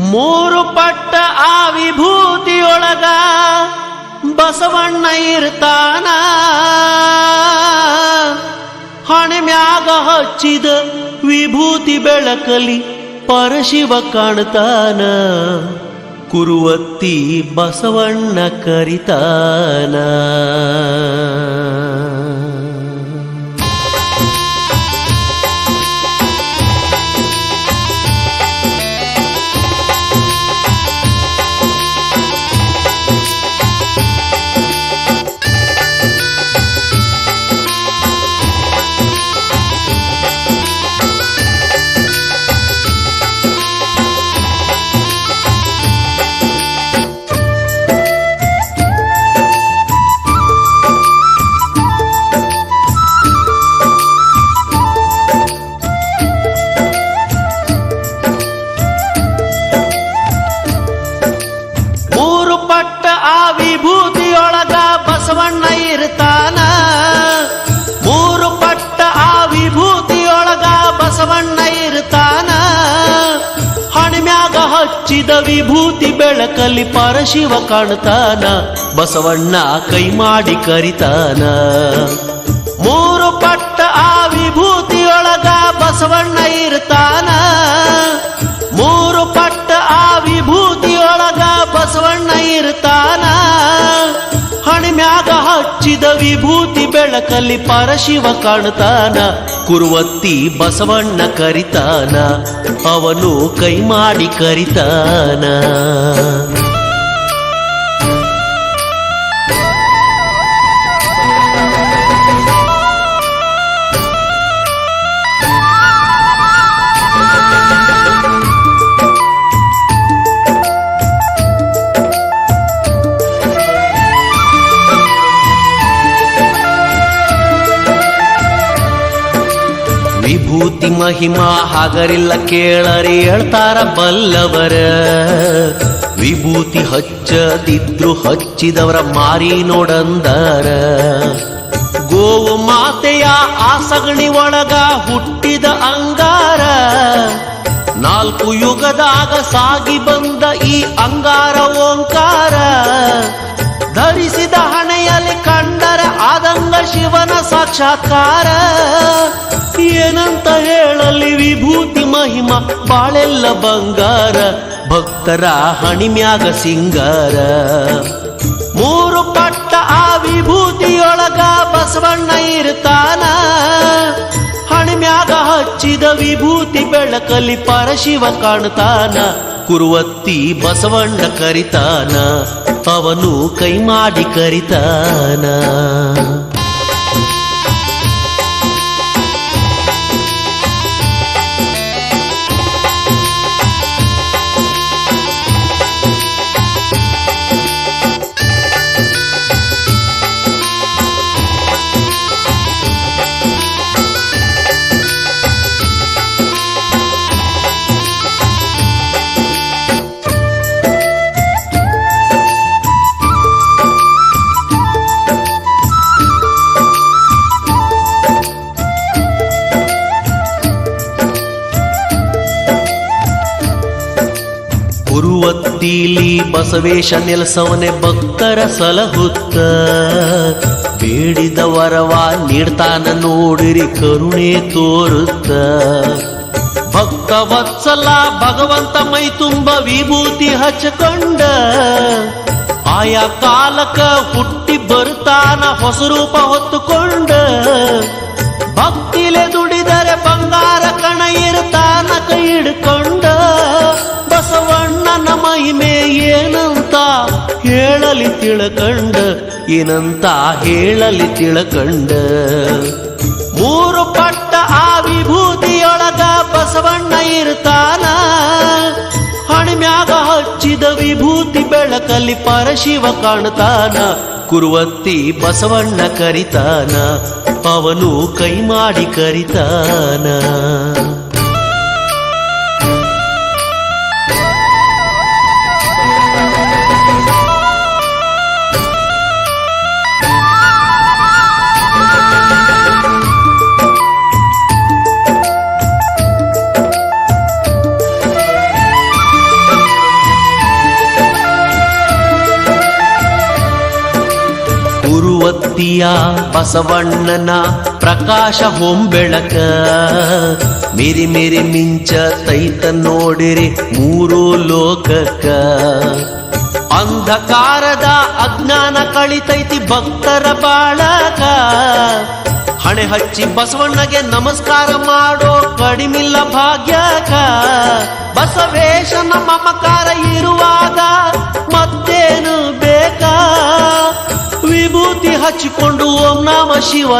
ಮೂರು ಪಟ್ಟ ಆ ವಿಭೂತಿಯೊಳಗ ಬಸವಣ್ಣ ಇರ್ತಾನ. ಹಣೆ ಮ್ಯಾಗ ಹಚ್ಚಿದ ವಿಭೂತಿ ಬೆಳಕಲಿ ಪರಶಿವ ಕಾಣ್ತಾನ. ಕುರುವತ್ತಿ ಬಸವಣ್ಣ ಕರಿತಾನ. ಹಚ್ಚಿದ ವಿಭೂತಿ ಬೆಳಕಲ್ಲಿ ಪರಶಿವ ಕಾಣ್ತಾನ, ಬಸವಣ್ಣ ಕೈ ಮಾಡಿ ಕರಿತಾನ. ಮೂರು ಪಟ್ಟ ಆ ವಿಭೂತಿಯೊಳಗ ಬಸವಣ್ಣ ಇರ್ತಾನ. ಮೂರು ಪಟ್ಟ ಆ ವಿಭೂತಿಯೊಳಗ ಬಸವಣ್ಣ ಇರ್ತಾನ. ಹಣಿಮ್ಯಾಗ ಹಚ್ಚಿದ ವಿಭೂತಿ ಬೆಳಕಲ್ಲಿ ಪರಶಿವ ಕಾಣ್ತಾನ ಕುರುವತ್ತಿ ಬಸವಣ್ಣ ಕರಿತಾನ ಅವನು ಕೈ ಮಾಡಿ ಕರಿತಾನ. ವಿಭೂತಿ ಮಹಿಮಾ ಹಾಗರಿಲ್ಲ ಕೇಳರಿ ಹೇಳ್ತಾರ ಬಲ್ಲವರ. ವಿಭೂತಿ ಹಚ್ಚದಿದ್ರು ಹಚ್ಚಿದವರ ಮಾರಿ ನೋಡಂದರ. ಗೋವು ಮಾತೆಯ ಆಸಗಣಿ ಸಗಣಿ ಒಳಗ ಹುಟ್ಟಿದ ಅಂಗಾರ. ನಾಲ್ಕು ಯುಗದಾಗ ಸಾಗಿ ಬಂದ ಈ ಅಂಗಾರ ಓಂಕಾರ. ಧರಿಸಿದ ಹಣೆಯಲ್ಲಿ ಕಂಡರ ಆದಂಗ ಶಿವನ ಸಾಕ್ಷಾತ್ಕಾರ. ಏನಂತ ಹೇಳಲಿ ವಿಭೂತಿ ಮಹಿಮ, ಬಾಳೆಲ್ಲ ಬಂಗಾರ, ಭಕ್ತರ ಹಣಿಮ್ಯಾಗ ಸಿಂಗಾರ. ಮೂರು ಪಟ್ಟ ಆ ವಿಭೂತಿಯೊಳಗ ಬಸವಣ್ಣ ಇರ್ತಾನ. ಹಣಿಮ್ಯಾಗ ಹಚ್ಚಿದ ವಿಭೂತಿ ಬೆಳಕಲಿ ಪರಶಿವ ಕಾಣ್ತಾನ. ಕುರುವತ್ತಿ ಬಸವಣ್ಣ ಕರಿತಾನ. ಅವನು ಕೈ ಮಾಡಿ ಕರಿತಾನ ಕುರುವತ್ತಿಲಿ ಬಸವೇಶ ನೆಲಸವನೆ ಭಕ್ತರ ಸಲಹುತ್ತ. ಬೇಡಿದ ವರವ ನೀಡ್ತಾನ ನೋಡಿರಿ ಕರುಣೆ ತೋರುತ್ತ. ಭಕ್ತ ವತ್ಸಲ ಭಗವಂತ ಮೈ ತುಂಬ ವಿಭೂತಿ ಹಚ್ಚಕೊಂಡ. ಆಯಾ ಕಾಲಕ ಹುಟ್ಟಿ ಬರ್ತಾನ ಹೊಸ ರೂಪ ಹೊತ್ತುಕೊಂಡ. ಭಕ್ತಿಲೆ ದುಡಿದರೆ ಬಂಗಾರ ಕಣ ಇರ್ತಾನ ಕೈ ಹಿಡ್ಕೊಂಡ. ಹೇಳಲಿ ತಿಳಕಂಡ, ಏನಂತ ಹೇಳಲಿ ತಿಳಕಂಡ. ಮೂರು ಪಟ್ಟ ಆ ವಿಭೂತಿಯೊಳಗ ಬಸವಣ್ಣ ಇರ್ತಾನ. ಹಣಿಮ್ಯಾಗ ಹಚ್ಚಿದ ವಿಭೂತಿ ಬೆಳಕಲ್ಲಿ ಪರಶಿವ ಕಾಣ್ತಾನ. ಕುರುವತ್ತಿ ಬಸವಣ್ಣ ಕರಿತಾನ, ಅವನು ಕೈ ಮಾಡಿ ಕರಿತಾನ. ಬಸವಣ್ಣನ ಪ್ರಕಾಶ ಹೊಂಬೆಳಕ ಮಿರಿ ಮಿರಿ ಮಿಂಚ ತೈತ ನೋಡಿರಿ ಮೂರು ಲೋಕಕ್ಕ. ಅಂಧಕಾರದ ಅಜ್ಞಾನ ಕಳಿತೈತಿ ಭಕ್ತರ ಬಾಳಕ. ಹಣೆ ಹಚ್ಚಿ ಬಸವಣ್ಣಗೆ ನಮಸ್ಕಾರ ಮಾಡೋ ಕಡಿಮಿಲ್ಲ ಭಾಗ್ಯಕ. ಬಸವೇಶನ ಮಮಕಾರ ಇರುವಾಗ ಹಚ್ಚಿಕೊಂಡು ಓಂ ನಾಮ ಶಿವ